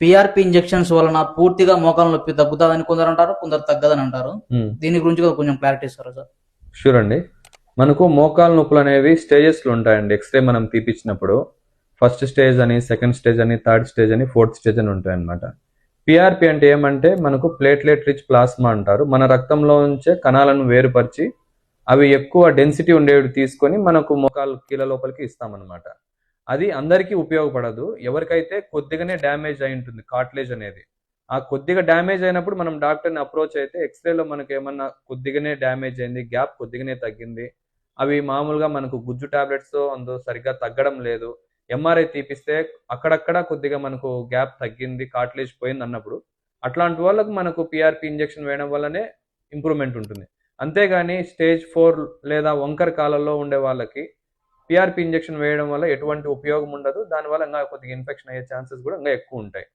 PRP injections వలన పూర్తిగా మోకాల నొప్పి తగ్గుతుందని కొందరు అంటారు కొందరు తగ్గదని అంటారు. దీని గురించి కొంచెం క్లారిటీ ఇస్తారా సార్? షూర్ అండి. మనకు మోకాలు నొప్పులు అనేవి స్టేజెస్లో ఉంటాయండి. ఎక్స్రే మనం తీపిచ్చినప్పుడు ఫస్ట్ స్టేజ్ అని సెకండ్ స్టేజ్ అని థర్డ్ స్టేజ్ అని ఫోర్త్ స్టేజ్ అని ఉంటాయి అనమాట పిఆర్పి అంటే ఏమంటే మనకు ప్లేట్లెట్ రిచ్ ప్లాస్మా అంటారు. మన రక్తంలో ఉంచే కణాలను వేరుపరిచి అవి ఎక్కువ డెన్సిటీ ఉండేవి తీసుకొని మనకు మోకాలు కీళ్ళ లోపలికి ఇస్తామన్నమాట. అది అందరికీ ఉపయోగపడదు. ఎవరికైతే కొద్దిగానే డ్యామేజ్ అయి ఉంటుంది కాట్లేజ్ అనేది ఆ కొద్దిగా డ్యామేజ్ అయినప్పుడు మనం డాక్టర్ని అప్రోచ్ అయితే ఎక్స్రేలో మనకి ఏమన్నా కొద్దిగానే డ్యామేజ్ అయింది గ్యాప్ కొద్దిగానే తగ్గింది అవి మామూలుగా మనకు గుజ్జు టాబ్లెట్స్ అందు సరిగ్గా తగ్గడం లేదు. ఎంఆర్ఐ తీపిస్తే అక్కడక్కడ కొద్దిగా మనకు గ్యాప్ తగ్గింది కాట్లేజ్ పోయింది అన్నప్పుడు అట్లాంటి వాళ్ళకు మనకు పిఆర్పి ఇంజెక్షన్ వేయడం వల్లనే ఇంప్రూవ్మెంట్ ఉంటుంది. అంతేగాని స్టేజ్ ఫోర్ లేదా వంకర కాలంలో ఉండే వాళ్ళకి పిఆర్పి ఇంజెక్షన్ వేయడం వల్ల ఎటువంటి ఉపయోగం ఉండదు. దానివల్ల ఇంకా కొద్దిగా ఇన్ఫెక్షన్ అయ్యే ఛాన్సెస్ కూడా ఇంకా ఎక్కువ ఉంటాయి.